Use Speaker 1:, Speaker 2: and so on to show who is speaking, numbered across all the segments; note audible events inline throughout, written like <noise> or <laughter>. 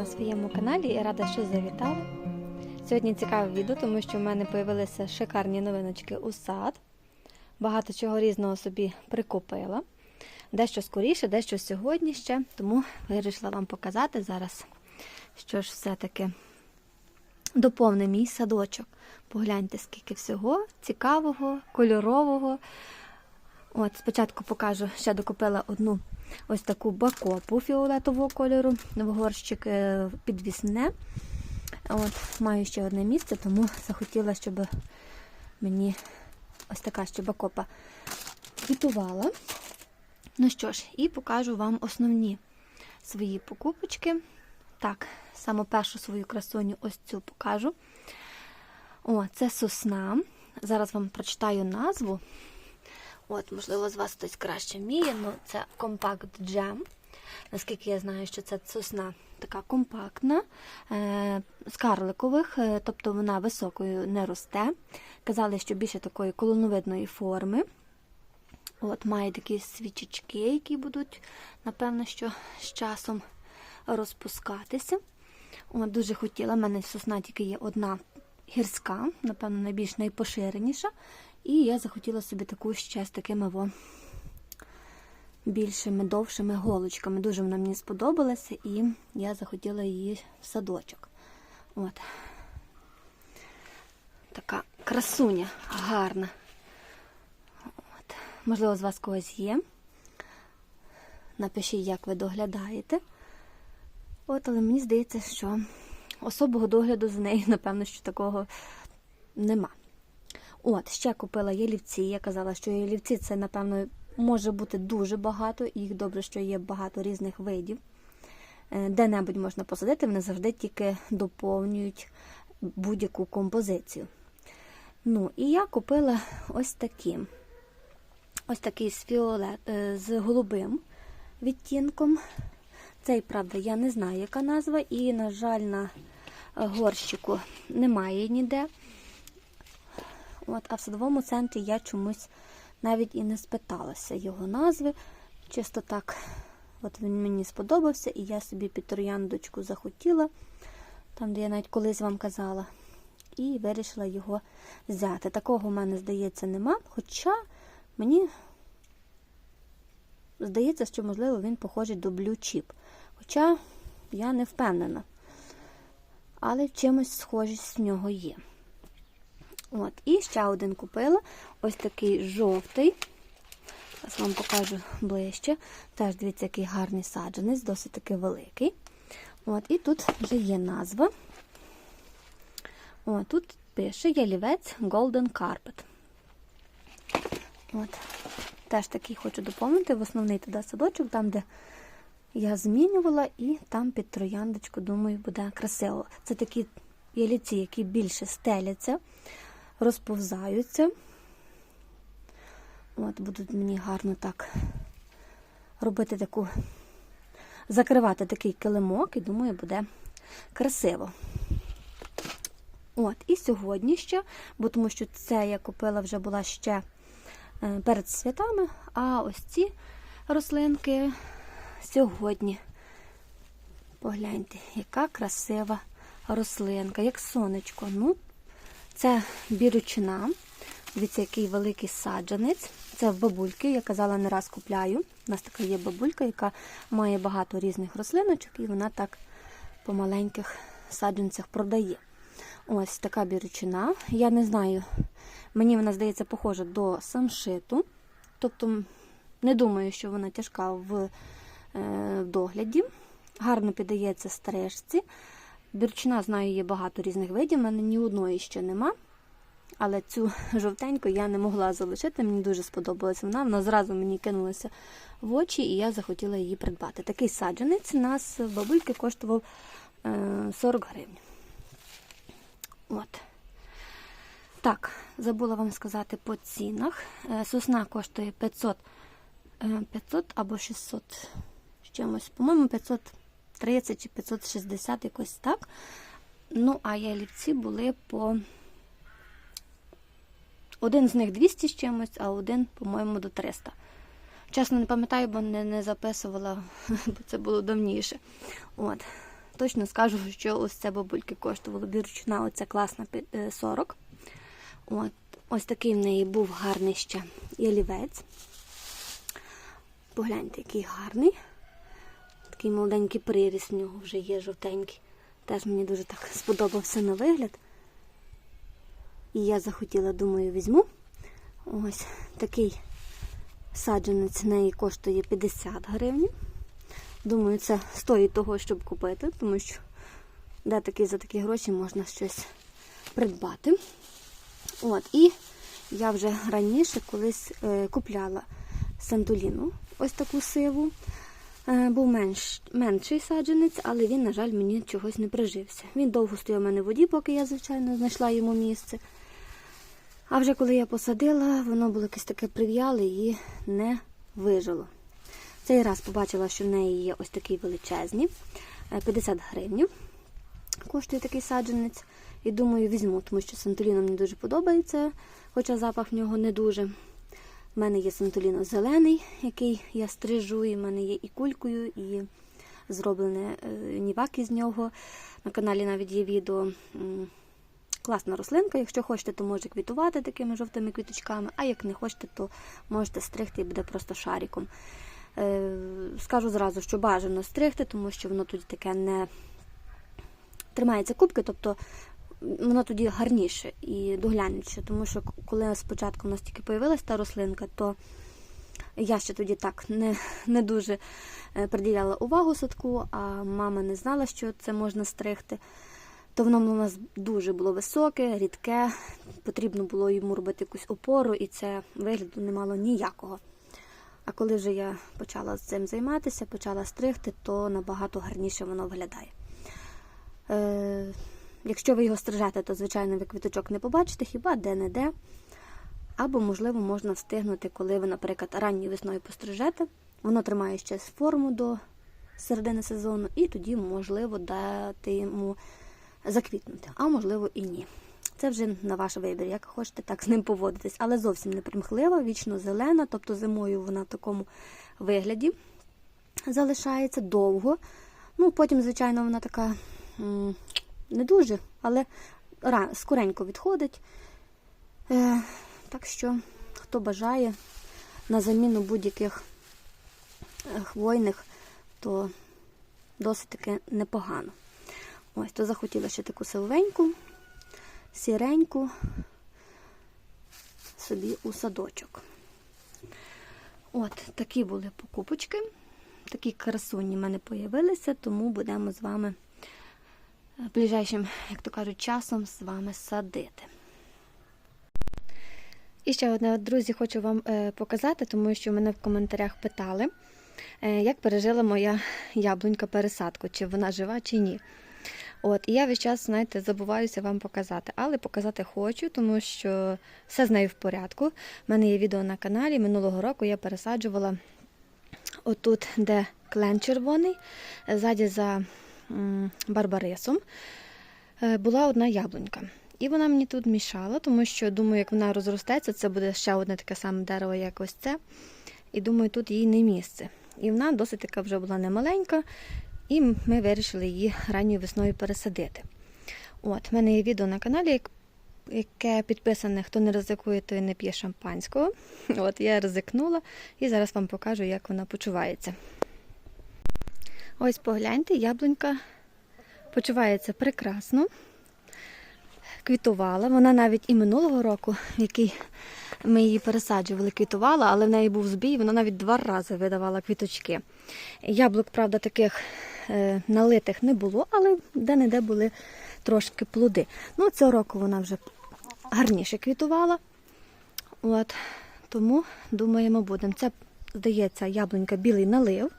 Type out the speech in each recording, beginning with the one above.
Speaker 1: на своєму каналі і рада, що завітали. Сьогодні цікаве відео, тому що в мене з'явилися шикарні новиночки у сад. Багато чого різного собі прикупила. Дещо скоріше, дещо сьогодні ще, тому вирішила вам показати зараз, що ж все-таки доповне мій садочок. Погляньте, скільки всього цікавого, кольорового. От, спочатку покажу, ще докупила одну ось таку бакопу фіолетового кольору, горщик е, підвісне. От, Маю ще одне місце, тому захотіла, щоб мені ось така ще бакопа квітувала. Ну що ж, і покажу вам основні свої покупочки. Так, саме першу свою красуню ось цю покажу. О, це сосна. Зараз вам прочитаю назву. От, можливо, з вас хтось краще вміє, але це компакт джем. Наскільки я знаю, що це сосна така компактна, е, з карликових, е, тобто вона високою не росте. Казали, що більше такої колоновидної форми. От, Має такі свічечки, які будуть, напевно, що з часом розпускатися. От, Дуже хотіла. У мене сосна тільки є одна гірська, напевно, найбільш найпоширеніша. І я захотіла собі таку ще з такими во більшими, довшими голочками. Дуже вона мені сподобалася, і я захотіла її в садочок. От. Така красуня, гарна. От. Можливо, з вас когось є. Напишіть, як ви доглядаєте. От, але мені здається, що особого догляду за нею, напевно, що такого нема. От, ще купила ялівці. Я казала, що ялівці це, напевно, може бути дуже багато, їх добре, що є багато різних видів. Е, Де-небудь можна посадити, вони завжди тільки доповнюють будь-яку композицію. Ну, і я купила ось такі. Ось такий з фіолет, е, з голубим відтінком. Цей, правда, я не знаю, яка назва, і, на жаль, на горщику немає ніде. От, А в садовому центрі я чомусь навіть і не спиталася його назви. Чисто так, от він мені сподобався, і я собі під трояндочку захотіла, там, де я навіть колись вам казала, і вирішила його взяти. Такого в мене, здається, нема. Хоча мені здається, що, можливо, він похожий до Chip. Хоча я не впевнена. Але чимось схожість в нього є. От, І ще один купила. Ось такий жовтий. Зараз вам покажу ближче. Теж, дивіться, який гарний саджанець, досить таки великий. От, І тут вже є назва. От, Тут пише ялівець Golden Carpet. От. Теж такий хочу доповнити в основний туди садочок, там, де я змінювала, і там під трояндочку, думаю, буде красиво. Це такі яліці, які більше стеляться розповзаються. От, Будуть мені гарно так робити таку, закривати такий килимок, і думаю, буде красиво. От, І сьогодні ще, бо тому що це я купила вже була ще е, перед святами, а ось ці рослинки сьогодні. Погляньте, яка красива рослинка, як сонечко. Ну, це біручина. Дивіться, який великий саджанець. Це в бабульки, я казала, не раз купляю. У нас така є бабулька, яка має багато різних рослиночок, і вона так по маленьких саджанцях продає. Ось така біручина. Я не знаю, мені вона здається похожа до самшиту. Тобто, не думаю, що вона тяжка в, е, догляді. Гарно піддається стрижці. Бірчина, знаю, є багато різних видів, у мене ні одної ще нема. Але цю <laughs> жовтеньку я не могла залишити, мені дуже сподобалася вона. Вона зразу мені кинулася в очі, і я захотіла її придбати. Такий саджанець у нас в бабульки коштував 40 гривень. От. Так, забула вам сказати по цінах. Е, Сосна коштує 500 500 або 600 з чимось. По-моєму, 500. 30 чи 560, якось так. Ну, а ялівці були по. Один з них 200 з чимось, а один, по-моєму, до 300. Чесно, не пам'ятаю, бо не, не записувала, <laughs> бо це було давніше. От. точно скажу, що ось це бабульки коштувало бірчуна, оця класна е, 40. От, ось такий в неї був гарний ще ялівець. Погляньте, який гарний. Такий молоденький приріс в нього вже є жовтенький. Теж мені дуже так <laughs> сподобався на вигляд. І я захотіла, думаю, візьму. Ось такий саджанець неї коштує 50 гривень. Думаю, це стоїть того, щоб купити, тому що де такі за такі гроші можна щось придбати. От, і я вже раніше колись е, купляла сантуліну, ось таку сиву. Е, був менш, менший саджанець, але він, на жаль, мені чогось не прижився. Він довго стояв у мене в воді, поки я, звичайно, знайшла йому місце. А вже коли я посадила, воно було якесь таке прив'яле і не вижило. Цей раз побачила, що в неї є ось такі величезні, е, 50 гривень коштує такий саджанець. І думаю, візьму, тому що сантоліно мені дуже подобається, хоча запах в нього не дуже. У мене є сантоліно зелений, який я стрижу, і в мене є і кулькою, і зроблене е, нівак із нього. На каналі навіть є відео. Класна рослинка. Якщо хочете, то може квітувати такими жовтими квіточками, а як не хочете, то можете стригти і буде просто шариком. Е, Скажу зразу, що бажано стригти, тому що воно тоді таке не тримається кубки, тобто воно тоді гарніше і доглянуще. Тому що коли спочатку в нас тільки появилась та рослинка, то я ще тоді так не, не дуже е, приділяла увагу садку, а мама не знала, що це можна стригти. То воно у нас дуже було високе, рідке, потрібно було йому робити якусь опору, і це вигляду не мало ніякого. А коли вже я почала цим займатися, почала стригти, то набагато гарніше воно виглядає. Е, якщо ви його стрижете, то, звичайно, ви квіточок не побачите, хіба де-не-де. Або, можливо, можна встигнути, коли ви, наприклад, ранньою весною пострижете. Воно тримає ще форму до середини сезону, і тоді, можливо, дати йому заквітнути, а можливо і ні. Це вже на ваш вибір, як хочете, так з ним поводитись, але зовсім не примхлива, вічно зелена, тобто зимою вона в такому вигляді залишається довго. Ну, потім, звичайно, вона така не дуже, але скоренько відходить. Е, так що, хто бажає на заміну будь-яких е, хвойних, то досить таки непогано. Ось, то захотіла ще таку силовеньку, сіреньку собі у садочок. От, такі були покупочки. Такі красуні в мене появилися, тому будемо з вами ближайшим, як то кажуть, часом з вами садити. І ще одне, друзі, хочу вам е, показати, тому що мене в коментарях питали, е, як пережила моя яблунька пересадку, чи вона жива, чи ні. От, і я весь час, знаєте, забуваюся вам показати, але показати хочу, тому що все з нею в порядку. У мене є відео на каналі. Минулого року я пересаджувала отут, де клен червоний, ззаді за барбарисом, е, була одна яблунька. І вона мені тут мішала, тому що думаю, як вона розростеться, це буде ще одне таке саме дерево, як ось це. І думаю, тут їй не місце. І вона досить така вже була немаленька, і ми вирішили її ранньою весною пересадити. От, в мене є відео на каналі, яке підписане, хто не ризикує, той не п'є шампанського. <laughs> От, я ризикнула і зараз вам покажу, як вона почувається. Ось погляньте, яблунька почувається прекрасно. Квітувала. Вона навіть і минулого року, в який ми її пересаджували, квітувала, але в неї був збій, вона навіть два рази видавала квіточки. Яблук, правда, таких е, налитих не було, але де-не-де були трошки плоди. Ну, цього року вона вже гарніше квітувала. От, тому думаємо, будемо. Це, здається, яблунька білий налив.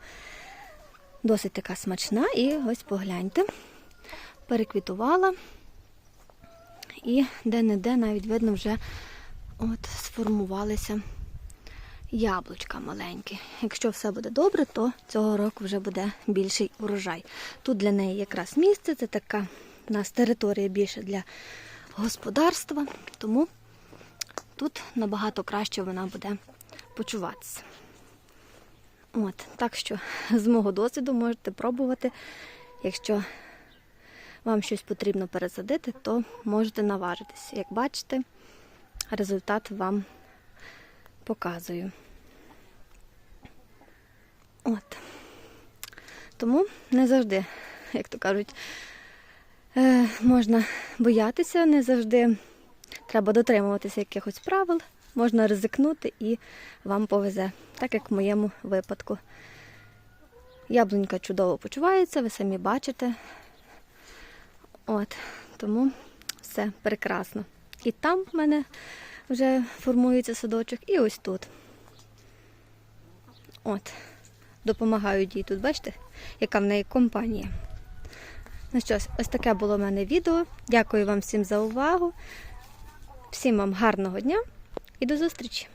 Speaker 1: Досить така смачна. І ось погляньте. Переквітувала. І де-не-де навіть видно вже от сформувалися яблучка маленькі. Якщо все буде добре, то цього року вже буде більший урожай. Тут для неї якраз місце, це така у нас територія більше для господарства, тому тут набагато краще вона буде почуватися. От, так що з мого досвіду можете пробувати, якщо вам щось потрібно пересадити, то можете наважитись. Як бачите, результат вам показую. От. Тому не завжди, як то кажуть, е, можна боятися, не завжди треба дотримуватися якихось правил, можна ризикнути і вам повезе, так як в моєму випадку. Яблунька чудово почувається, ви самі бачите. От, тому все прекрасно. І там в мене вже формується садочок, і ось тут. От, допомагають їй тут, бачите, яка в неї компанія. Ну що ж, ось таке було в мене відео. Дякую вам всім за увагу. Всім вам гарного дня і до зустрічі!